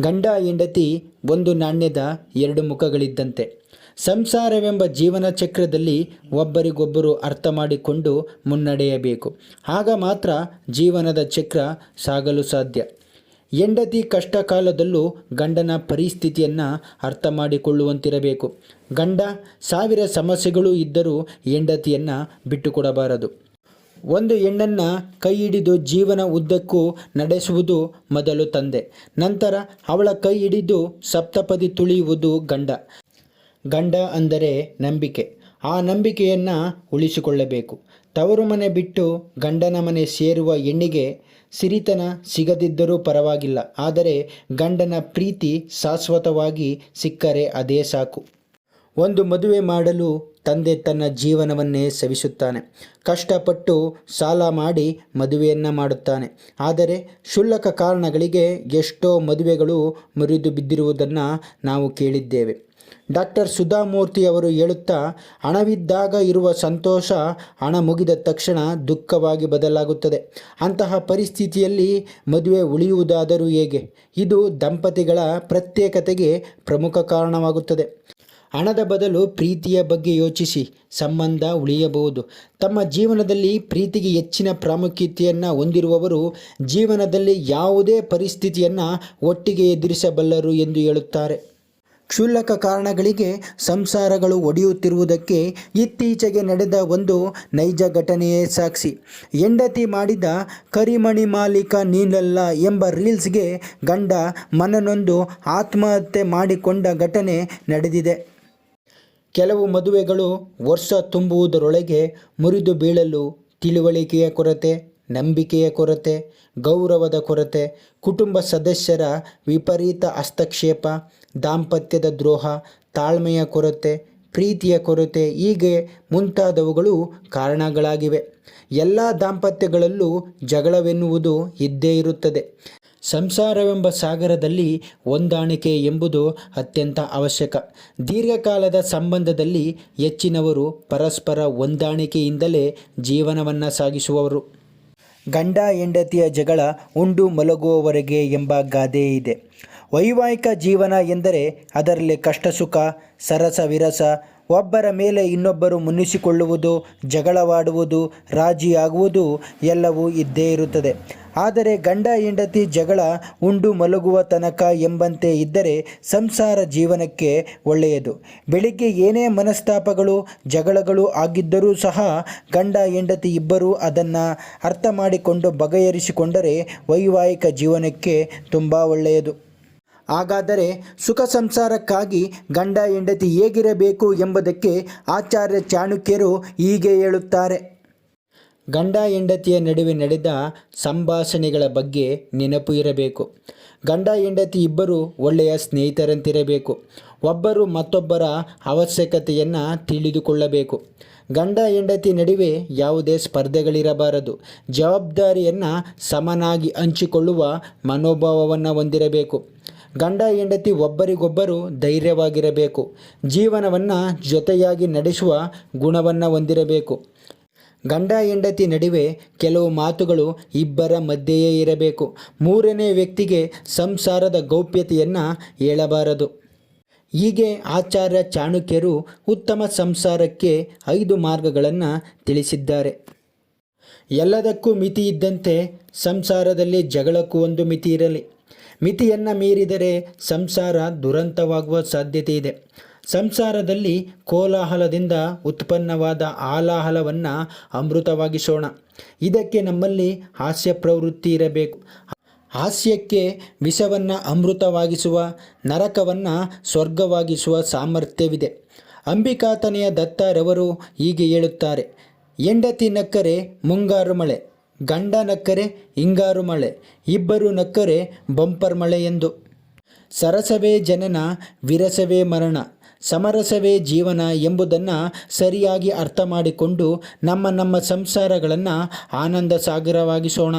ಗಂಡ ಹೆಂಡತಿ ಒಂದು ನಾಣ್ಯದ ಎರಡು ಮುಖಗಳಿದ್ದಂತೆ. ಸಂಸಾರವೆಂಬ ಜೀವನ ಚಕ್ರದಲ್ಲಿ ಒಬ್ಬರಿಗೊಬ್ಬರು ಅರ್ಥ ಮಾಡಿಕೊಂಡು ಮುನ್ನಡೆಯಬೇಕು. ಆಗ ಮಾತ್ರ ಜೀವನದ ಚಕ್ರ ಸಾಗಲು ಸಾಧ್ಯ. ಹೆಂಡತಿ ಕಷ್ಟ ಕಾಲದಲ್ಲೂ ಗಂಡನ ಪರಿಸ್ಥಿತಿಯನ್ನು ಅರ್ಥ ಮಾಡಿಕೊಳ್ಳುವಂತಿರಬೇಕು. ಗಂಡ ಸಾವಿರ ಸಮಸ್ಯೆಗಳು ಇದ್ದರೂ ಹೆಂಡತಿಯನ್ನು ಬಿಟ್ಟುಕೊಡಬಾರದು. ಒಂದು ಹೆಣ್ಣನ್ನು ಕೈ ಹಿಡಿದು ಜೀವನ ಉದ್ದಕ್ಕೂ ನಡೆಸುವುದು ಮೊದಲು ತಂದೆ, ನಂತರ ಅವಳ ಕೈ ಹಿಡಿದು ಸಪ್ತಪದಿ ತುಳಿಯುವುದು ಗಂಡ. ಗಂಡ ಅಂದರೆ ನಂಬಿಕೆ. ಆ ನಂಬಿಕೆಯನ್ನು ಉಳಿಸಿಕೊಳ್ಳಬೇಕು. ತವರು ಮನೆ ಬಿಟ್ಟು ಗಂಡನ ಮನೆ ಸೇರುವ ಹೆಣ್ಣಿಗೆ ಸಿರಿತನ ಸಿಗದಿದ್ದರೂ ಪರವಾಗಿಲ್ಲ, ಆದರೆ ಗಂಡನ ಪ್ರೀತಿ ಶಾಶ್ವತವಾಗಿ ಸಿಕ್ಕರೆ ಅದೇ ಸಾಕು. ಒಂದು ಮದುವೆ ಮಾಡಲು ತಂದೆ ತನ್ನ ಜೀವನವನ್ನೇ ಸವಿಸುತ್ತಾನೆ. ಕಷ್ಟಪಟ್ಟು ಸಾಲ ಮಾಡಿ ಮದುವೆಯನ್ನು ಮಾಡುತ್ತಾನೆ. ಆದರೆ ಕ್ಷುಲ್ಲಕ ಕಾರಣಗಳಿಗೆ ಎಷ್ಟೋ ಮದುವೆಗಳು ಮುರಿದು ಬಿದ್ದಿರುವುದನ್ನು ನಾವು ಕೇಳಿದ್ದೇವೆ. ಡಾಕ್ಟರ್ ಸುಧಾಮೂರ್ತಿ ಅವರು ಹೇಳುತ್ತಾ, ಹಣವಿದ್ದಾಗ ಇರುವ ಸಂತೋಷ ಹಣ ಮುಗಿದ ತಕ್ಷಣ ದುಃಖವಾಗಿ ಬದಲಾಗುತ್ತದೆ. ಅಂತಹ ಪರಿಸ್ಥಿತಿಯಲ್ಲಿ ಮದುವೆ ಉಳಿಯುವುದಾದರೂ ಹೇಗೆ? ಇದು ದಂಪತಿಗಳ ಪ್ರತ್ಯೇಕತೆಗೆ ಪ್ರಮುಖ ಕಾರಣವಾಗುತ್ತದೆ. ಹಣದ ಬದಲು ಪ್ರೀತಿಯ ಬಗ್ಗೆ ಯೋಚಿಸಿ ಸಂಬಂಧ ಉಳಿಯಬಹುದು. ತಮ್ಮ ಜೀವನದಲ್ಲಿ ಪ್ರೀತಿಗೆ ಹೆಚ್ಚಿನ ಪ್ರಾಮುಖ್ಯತೆಯನ್ನು ಹೊಂದಿರುವವರು ಜೀವನದಲ್ಲಿ ಯಾವುದೇ ಪರಿಸ್ಥಿತಿಯನ್ನು ಒಟ್ಟಿಗೆ ಎದುರಿಸಬಲ್ಲರು ಎಂದು ಹೇಳುತ್ತಾರೆ. ಕ್ಷುಲ್ಲಕ ಕಾರಣಗಳಿಗೆ ಸಂಸಾರಗಳು ಒಡೆಯುತ್ತಿರುವುದಕ್ಕೆ ಇತ್ತೀಚೆಗೆ ನಡೆದ ಒಂದು ನೈಜ ಘಟನೆಯೇ ಸಾಕ್ಷಿ. ಹೆಂಡತಿ ಮಾಡಿದ ಕರಿಮಣಿ ಮಾಲೀಕ ನೀನಲ್ಲ ಎಂಬ ರೀಲ್ಸ್ಗೆ ಗಂಡ ಮನನೊಂದು ಆತ್ಮಹತ್ಯೆ ಮಾಡಿಕೊಂಡ ಘಟನೆ ನಡೆದಿದೆ. ಕೆಲವು ಮದುವೆಗಳು ವರ್ಷ ತುಂಬುವುದರೊಳಗೆ ಮುರಿದು ಬೀಳಲು ತಿಳುವಳಿಕೆಯ ಕೊರತೆ, ನಂಬಿಕೆಯ ಕೊರತೆ, ಗೌರವದ ಕೊರತೆ, ಕುಟುಂಬ ಸದಸ್ಯರ ವಿಪರೀತ ಹಸ್ತಕ್ಷೇಪ, ದಾಂಪತ್ಯದ ದ್ರೋಹ, ತಾಳ್ಮೆಯ ಕೊರತೆ, ಪ್ರೀತಿಯ ಕೊರತೆ ಹೀಗೆ ಮುಂತಾದವುಗಳು ಕಾರಣಗಳಾಗಿವೆ. ಎಲ್ಲ ದಾಂಪತ್ಯಗಳಲ್ಲೂ ಜಗಳವೆನ್ನುವುದು ಇದ್ದೇ ಇರುತ್ತದೆ. ಸಂಸಾರವೆಂಬ ಸಾಗರದಲ್ಲಿ ಹೊಂದಾಣಿಕೆ ಎಂಬುದು ಅತ್ಯಂತ ಅವಶ್ಯಕ. ದೀರ್ಘಕಾಲದ ಸಂಬಂಧದಲ್ಲಿ ಹೆಚ್ಚಿನವರು ಪರಸ್ಪರ ಹೊಂದಾಣಿಕೆಯಿಂದಲೇ ಜೀವನವನ್ನು ಸಾಗಿಸುವವರು. ಗಂಡ ಹೆಂಡತಿಯ ಜಗಳ ಉಂಡು ಮಲಗುವವರೆಗೆ ಎಂಬ ಗಾದೆ ಇದೆ. ವೈವಾಹಿಕ ಜೀವನ ಎಂದರೆ ಅದರಲ್ಲಿ ಕಷ್ಟ ಸುಖ ಸರಸ ವಿರಸ ಒಬ್ಬರ ಮೇಲೆ ಇನ್ನೊಬ್ಬರು ಮುನ್ನಿಸಿಕೊಳ್ಳುವುದು ಜಗಳವಾಡುವುದು, ರಾಜಿಯಾಗುವುದು ಎಲ್ಲವೂ ಇದ್ದೇ ಇರುತ್ತದೆ. ಆದರೆ ಗಂಡ ಹೆಂಡತಿ ಜಗಳ ಉಂಡು ಮಲಗುವ ತನಕ ಎಂಬಂತೆ ಇದ್ದರೆ ಸಂಸಾರ ಜೀವನಕ್ಕೆ ಒಳ್ಳೆಯದು. ಬೆಳಿಗ್ಗೆ ಏನೇ ಮನಸ್ತಾಪಗಳು, ಜಗಳಗಳು ಆಗಿದ್ದರೂ ಸಹ ಗಂಡ ಹೆಂಡತಿ ಇಬ್ಬರೂ ಅದನ್ನು ಅರ್ಥ ಮಾಡಿಕೊಂಡು ಬಗೆಹರಿಸಿಕೊಂಡರೆ ವೈವಾಹಿಕ ಜೀವನಕ್ಕೆ ತುಂಬ ಒಳ್ಳೆಯದು. ಹಾಗಾದರೆ ಸುಖ ಸಂಸಾರಕ್ಕಾಗಿ ಗಂಡ ಹೆಂಡತಿ ಹೇಗಿರಬೇಕು ಎಂಬುದಕ್ಕೆ ಆಚಾರ್ಯ ಚಾಣಕ್ಯರು ಹೀಗೆ ಹೇಳುತ್ತಾರೆ. ಗಂಡ ಹೆಂಡತಿಯ ನಡುವೆ ನಡೆದ ಸಂಭಾಷಣೆಗಳ ಬಗ್ಗೆ ನೆನಪು ಇರಬೇಕು. ಗಂಡ ಹೆಂಡತಿ ಇಬ್ಬರು ಒಳ್ಳೆಯ ಸ್ನೇಹಿತರಂತಿರಬೇಕು. ಒಬ್ಬರು ಮತ್ತೊಬ್ಬರ ಅವಶ್ಯಕತೆಯನ್ನು ತಿಳಿದುಕೊಳ್ಳಬೇಕು. ಗಂಡ ಹೆಂಡತಿ ನಡುವೆ ಯಾವುದೇ ಸ್ಪರ್ಧೆಗಳಿರಬಾರದು. ಜವಾಬ್ದಾರಿಯನ್ನು ಸಮನಾಗಿ ಹಂಚಿಕೊಳ್ಳುವ ಮನೋಭಾವವನ್ನು ಹೊಂದಿರಬೇಕು. ಗಂಡ ಹೆಂಡತಿ ಒಬ್ಬರಿಗೊಬ್ಬರು ಧೈರ್ಯವಾಗಿರಬೇಕು. ಜೀವನವನ್ನು ಜೊತೆಯಾಗಿ ನಡೆಸುವ ಗುಣವನ್ನು ಹೊಂದಿರಬೇಕು. ಗಂಡ ಹೆಂಡತಿ ನಡುವೆ ಕೆಲವು ಮಾತುಗಳು ಇಬ್ಬರ ಮಧ್ಯೆಯೇ ಇರಬೇಕು. ಮೂರನೇ ವ್ಯಕ್ತಿಗೆ ಸಂಸಾರದ ಗೌಪ್ಯತೆಯನ್ನು ಹೇಳಬಾರದು. ಹೀಗೆ ಆಚಾರ್ಯ ಚಾಣಕ್ಯರು ಉತ್ತಮ ಸಂಸಾರಕ್ಕೆ ಐದು ಮಾರ್ಗಗಳನ್ನು ತಿಳಿಸಿದ್ದಾರೆ. ಎಲ್ಲದಕ್ಕೂ ಮಿತಿ ಇದ್ದಂತೆ ಸಂಸಾರದಲ್ಲಿ ಜಗಳಕ್ಕೂ ಒಂದು ಮಿತಿ ಇರಲಿ. ಮಿತಿಯನ್ನು ಮೀರಿದರೆ ಸಂಸಾರ ದುರಂತವಾಗುವ ಸಾಧ್ಯತೆ ಇದೆ. ಸಂಸಾರದಲ್ಲಿ ಕೋಲಾಹಲದಿಂದ ಉತ್ಪನ್ನವಾದ ಆಲಾಹಲವನ್ನು ಅಮೃತವಾಗಿಸೋಣ. ಇದಕ್ಕೆ ನಮ್ಮಲ್ಲಿ ಹಾಸ್ಯ ಪ್ರವೃತ್ತಿ ಇರಬೇಕು. ಹಾಸ್ಯಕ್ಕೆ ವಿಷವನ್ನು ಅಮೃತವಾಗಿಸುವ, ನರಕವನ್ನು ಸ್ವರ್ಗವಾಗಿಸುವ ಸಾಮರ್ಥ್ಯವಿದೆ. ಅಂಬಿಕಾತನೆಯ ದತ್ತರವರು ಹೀಗೆ ಹೇಳುತ್ತಾರೆ, ಹೆಂಡತಿ ನಕ್ಕರೆ ಮುಂಗಾರು ಮಳೆ ಗಂಡ ನಕ್ಕರೆ ಹಿಂಗಾರು ಮಳೆ, ಇಬ್ಬರು ನಕ್ಕರೆ ಬಂಪರ್ ಮಳೆ ಎಂದು. ಸರಸವೇ ಜನನ, ವಿರಸವೇ ಮರಣ, ಸಮರಸವೇ ಜೀವನ ಎಂಬುದನ್ನು ಸರಿಯಾಗಿ ಅರ್ಥ ಮಾಡಿಕೊಂಡು ನಮ್ಮ ನಮ್ಮ ಸಂಸಾರಗಳನ್ನು ಆನಂದ ಸಾಗರವಾಗಿಸೋಣ